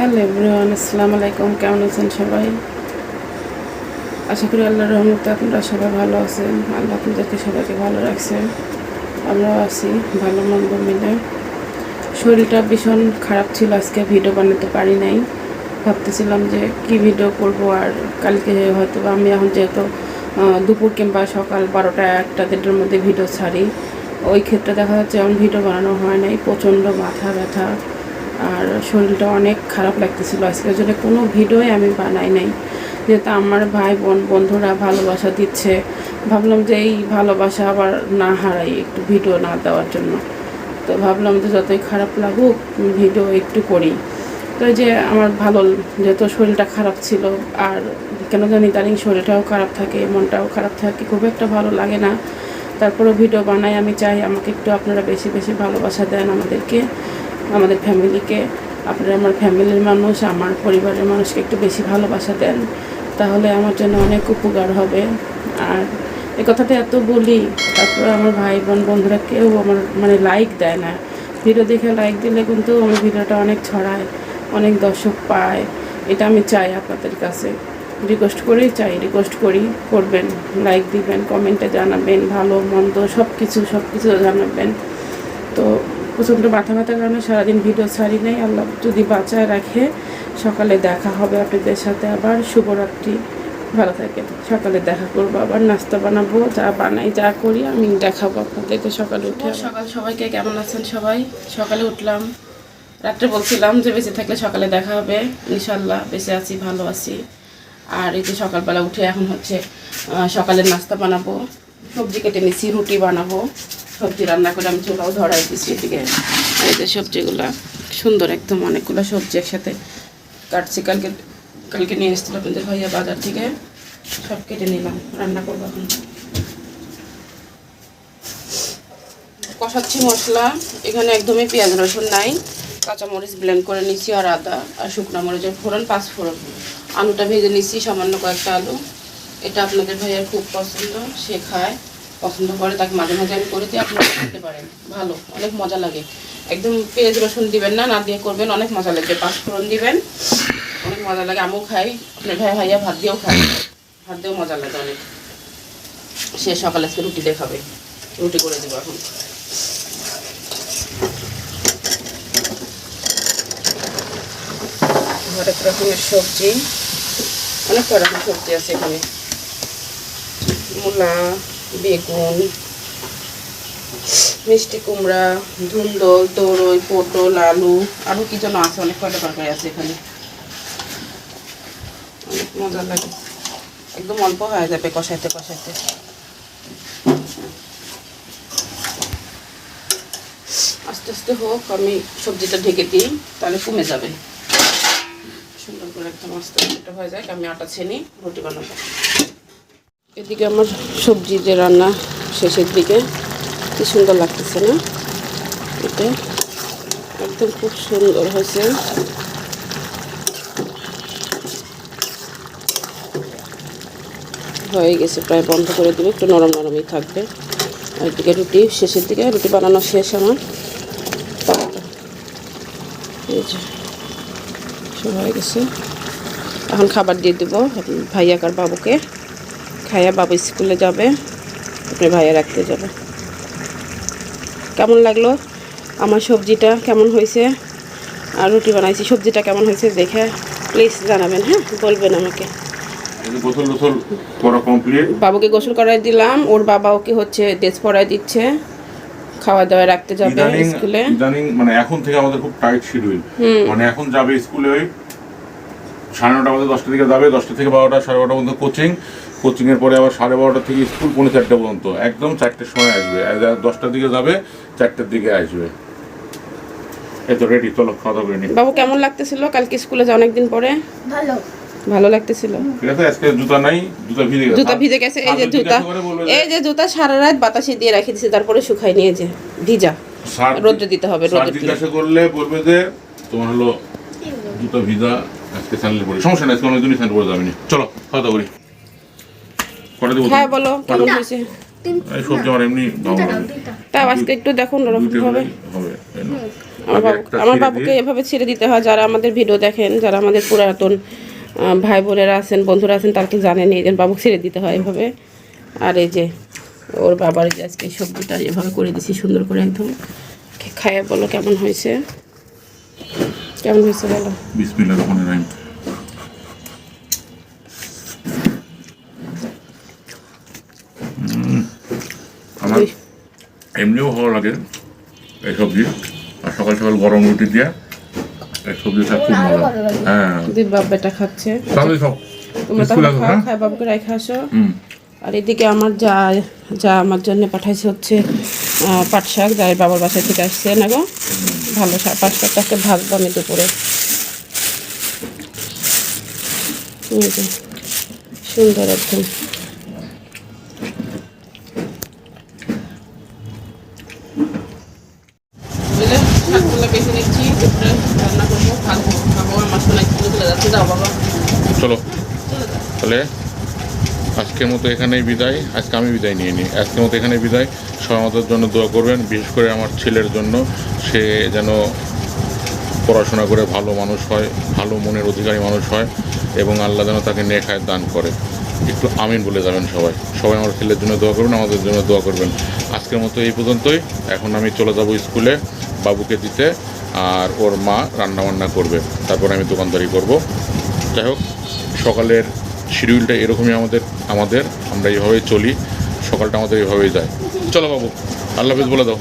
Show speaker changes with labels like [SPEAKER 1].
[SPEAKER 1] Hello everyone, আসসালামু আলাইকুম, কেমন আছেন সবাই? আশা করি আল্লাহর রহমতে আপনারা সবাই ভালো আছেন। আল্লাহ আপনাদেরকে সবাইকে ভালো রাখছেন। আমরাও আছি ভালো মন্দ মিলে। শরীরটা ভীষণ খারাপ ছিল, আজকে ভিডিও বানাতে পারি নাই। ভাবতেছিলাম যে কি ভিডিও করব, আর কালকে হয়তো আমি এখন যেহেতু দুপুর কিংবা সকাল বারোটা একটা দেড়টার মধ্যে ভিডিও ছাড়ি। ওই ক্ষেত্রে দেখা যাচ্ছে এমন ভিডিও বানানো হয় নাই, প্রচণ্ড মাথা ব্যথা। আর শরীরটা অনেক খারাপ লাগতেছিল। আজকের জন্য কোনো ভিডিওই আমি বানাই নাই। যেহেতু আমার ভাই বোন, বন্ধুরা ভালোবাসা দিচ্ছে, ভাবলাম যে এই ভালোবাসা আবার না হারাই একটু ভিডিও না দেওয়ার জন্য। তো ভাবলাম যে যতই খারাপ লাগুক, ভিডিও একটু করি। তো যে আমার ভালো, যেহেতু শরীরটা খারাপ ছিল, আর কেন জানি তারিং শরীরটাও খারাপ থাকে, মনটাও খারাপ থাকে, খুব একটা ভালো লাগে না। তারপরেও ভিডিও বানাই, আমি চাই আমাকে একটু আপনারা বেশি বেশি ভালোবাসা দেন আমাদেরকে। আমাদের ফ্যামিলিকে, আপনারা আমার ফ্যামিলির মানুষ, আমার পরিবারের মানুষকে একটু বেশি ভালোবাসা দেন, তাহলে আমার জন্য অনেক উপকার হবে। আর এ কথাটা এত বলি, তারপর আমার ভাই বোন, বন্ধুরা কেউ আমার মানে লাইক দেয় না। ভিডিও দেখে লাইক দিলে কিন্তু আমার ভিডিওটা অনেক ছড়ায়, অনেক দর্শক পায়। এটা আমি চাই আপনাদের কাছে। রিকোয়েস্ট করেই চাই রিকোয়েস্ট করি করবেন। লাইক দিবেন কমেন্টে জানাবেন, ভালো, মন্দ সব কিছু সব কিছু জানাবেন। প্রচণ্ড মাথা ব্যথার কারণে সারাদিন ভিডিও ছাড়ি নেই। আল্লাহ যদি বাঁচায় রাখে সকালে দেখা হবে আপনাদের সাথে আবার। শুভরাত্রি ভালো থাকেন। সকালে দেখা করব আবার নাস্তা বানাবো যা বানাই যা করি আমি দেখাবো আপনাদেরকে সকালে উঠে সকাল সবাইকে কেমন আছেন সবাই? সকালে উঠলাম। রাত্রে বলছিলাম যে বেঁচে থাকলে সকালে দেখা হবে। ইনশাল্লাহ বেঁচে আছি ভালো আছি। আর এই যে সকালবেলা উঠে এখন হচ্ছে সকালের নাস্তা বানাবো সবজি কেটে নিচ্ছি রুটি বানাবো। সবজি রান্না করে আমি চুলাও ধরাই দিচ্ছি এদিকে। এই যে সবজিগুলো, সুন্দর একদম অনেকগুলো সবজি একসাথে। কাটছি, কালকে কালকে নিয়ে এসেছিল আপনাদের ভাইয়া বাজার থেকে। সব কেটে নিলাম, রান্না করব এখন। কষাচ্ছি মশলা, এখানে একদমই পেঁয়াজ, রসুন নাই। কাঁচামরিচ ব্লেন্ড করে নিচ্ছি আর আদা আর শুকনো মরিচের ফোড়ন, পাঁচ ফোড়ন। আলুটা ভেজে নিচ্ছি সামান্য কয়েকটা আলু। এটা আপনাদের ভাইয়ের খুব পছন্দ, সে খায়। পছন্দ করে, তাকে মাঝে মাঝে আমি করে দিই আপনারা খেতে পারেন। ভালো, অনেক মজা লাগে। একদম পেঁয়াজ, রসুন দিবেন না না দিয়ে করবেন, অনেক মজা লাগবে পাঁচ ফোড়ন দিবেন, অনেক মজা লাগে। আমিও খাই, আপনার ভাই ভাইয়া ভাত দিয়েও খাই ভাত দিয়েও মজা লাগে অনেক। সে সকালে আজকে রুটি দেখাবে রুটি করে দেবো এখন। হরেক রকমের সবজি। অনেক রকমের সবজি আছে এখানে। মূলা বেগুন, মিষ্টি কুমড়া ধুন্দল দৌড়ই পটল, আলু আরও কি যেন আছে, অনেক কয়টা তরকারি আছে এখানে। অনেক মজা লাগে। একদম অল্প হয়ে যাবে কষাইতে কষাইতে। আস্তে আস্তে হোক, আমি সবজিটা ঢেকে দিই, তাহলে কমে যাবে। সুন্দর করে একদম আস্তে আস্তে হয়ে যায় আমি আটা ছেনি, রুটি বানাবো। এদিকে আমার সবজি যে রান্না শেষের দিকে, কি সুন্দর লাগতেছে না? এটা একদম খুব সুন্দর হয়েছে। হয়ে গেছে, প্রায় বন্ধ করে দেবে, একটু নরম নরমই থাকবে। আর এদিকে রুটি শেষের দিকে, রুটি বানানো শেষ আমার। সব হয়ে গেছে। এখন খাবার দিয়ে দেবো ভাইয়াকার বাবুকে। খাইয়া বাবু স্কুলে যাবে আপনি ভাইয়া রাখতে যাবে। কেমন লাগল? আমার সবজিটা কেমন হয়েছে? আর রুটি বানাইছি সবজিটা কেমন হয়েছে দেখে প্লিজ জানাবেন হ্যাঁ? বলবেন আমাকে। বাবুকে গোসল করাই দিলাম ওর বাবা ওকে হচ্ছে ড্রেস পরাই দিচ্ছে খাওয়া দাওয়া রাখতে যাবে স্কুলে।
[SPEAKER 2] ইদানিং মানে এখন থেকে আমাদের খুব টাইট শিডিউল মানে এখন যাবে স্কুলে ওই সাড়ে নটা বাজে দশটা থেকে যাবে দশটা থেকে বারোটা সাড়ে বারোটা পর্যন্ত কোচিং কোচিং এর পরে আবার সাড়ে বারোটা থেকে স্কুল পৌনে চারটে পর্যন্ত। একদম চারটের সময় আসবে। দশটার দিকে যাবে চারটের দিকে আসবে। এই তো রেডি চলো খাওয়া দাওয়া করে নি
[SPEAKER 1] বাবু কেমন লাগতেছিল? কালকে স্কুলে যে অনেকদিন পরে?
[SPEAKER 3] ভালো।
[SPEAKER 1] ভালো লাগতেছিল?
[SPEAKER 2] ঠিক আছে আজকে জুতা নাই জুতা ভিজে গেছে।
[SPEAKER 1] জুতা ভিজে গেছে এই যে জুতা। এই যে জুতা সারা রাত বাতাসে দিয়ে রেখে দিছে তারপরে শুকাই নিয়ে যে ভিজা। রোদ্রে দিতে হবে রোদ্রে
[SPEAKER 2] জিজ্ঞাসা করলে বলবে যে তোমার হলো জুতো ভিজা আজকে স্যান্ডেল পরে। সমস্যা নাই আজকে অনেকদিনই স্যান্ডেল পরে যাবেনি চলো খাওয়া দাওয়া করি। দেবো
[SPEAKER 1] হ্যাঁ বলো কেমন হয়েছে?
[SPEAKER 2] এই সবজি আমার এমনি ভালো
[SPEAKER 1] তাও আজকে একটু দেখুন ওরকম হবে।
[SPEAKER 2] হবে
[SPEAKER 1] আমার বাবু আমার বাবুকে এভাবে ছেড়ে দিতে হয় যারা আমাদের ভিডিও দেখেন যারা আমাদের পুরাতন ভাই বোনেরা আছেন বন্ধুরা আছেন তারা তো জানেন এই যে বাবুকে ছেড়ে দিতে হয় এভাবে। আর এই যে ওর বাবার যে আজকে সবজিটা এভাবে করে দিছি সুন্দর করে একদম। খে- খাইয়ে বলো কেমন হয়েছে। কেমন হয়েছে বলো?
[SPEAKER 2] বিসমিল্লাহ রহমানির রহিম। আমার এমনিও ভালো লাগে। এই সবজি। আর সকাল সকাল গরম রুটি দিয়ে এই সবজিটা খুব ভালো হ্যাঁ।
[SPEAKER 1] দিদি বাপ বেটা খাচ্ছে।
[SPEAKER 2] তাহলে সব
[SPEAKER 1] তোমরা তাহলে
[SPEAKER 2] আসো,
[SPEAKER 1] খাও
[SPEAKER 2] হ্যাঁ?
[SPEAKER 1] খায় বাবুকে রেখে আসো। আর এদিকে আমার যা যা আমার জন্য পাঠাইছে হচ্ছে পাট শাক যাই বাবার বাসা থেকে আসছে না গো? ভালো পাট শাকটাকে ভাজবো আমি দুপুরে। সুন্দর একদম। নিচ্ছি রান্না করব খাব খাব আমার চলে যাচ্ছে যাও বাবা।
[SPEAKER 2] চলো। তাহলে আজকের মতো এখানেই বিদায়। আজকে আমি বিদায় নিয়ে নিই। আজকের মতো এখানেই বিদায়। সবাই আমাদের জন্য দোয়া করবেন বিশেষ করে আমার ছেলের জন্য। সে যেন পড়াশোনা করে ভালো মানুষ হয় ভালো মনের অধিকারী মানুষ হয় এবং আল্লাহ যেন তাকে নেখায় দান করে। একটু আমিন বলে যাবেন সবাই। সবাই আমার ছেলের জন্য দোয়া করবেন আমাদের জন্য দোয়া করবেন। আজকের মতো এই পর্যন্তই। এখন আমি চলে যাব স্কুলে বাবুকে দিতে আর ওর মা রান্নাবান্না করবে। তারপর আমি দোকানদারি করব। যাই হোক সকালের শিডিউলটা এরকমই আমাদের আমাদের। আমরা এইভাবেই চলি। সকালটা আমাদের এইভাবেই যায়। চলো বাবু আল্লাহ হাফিজ বলে দাও।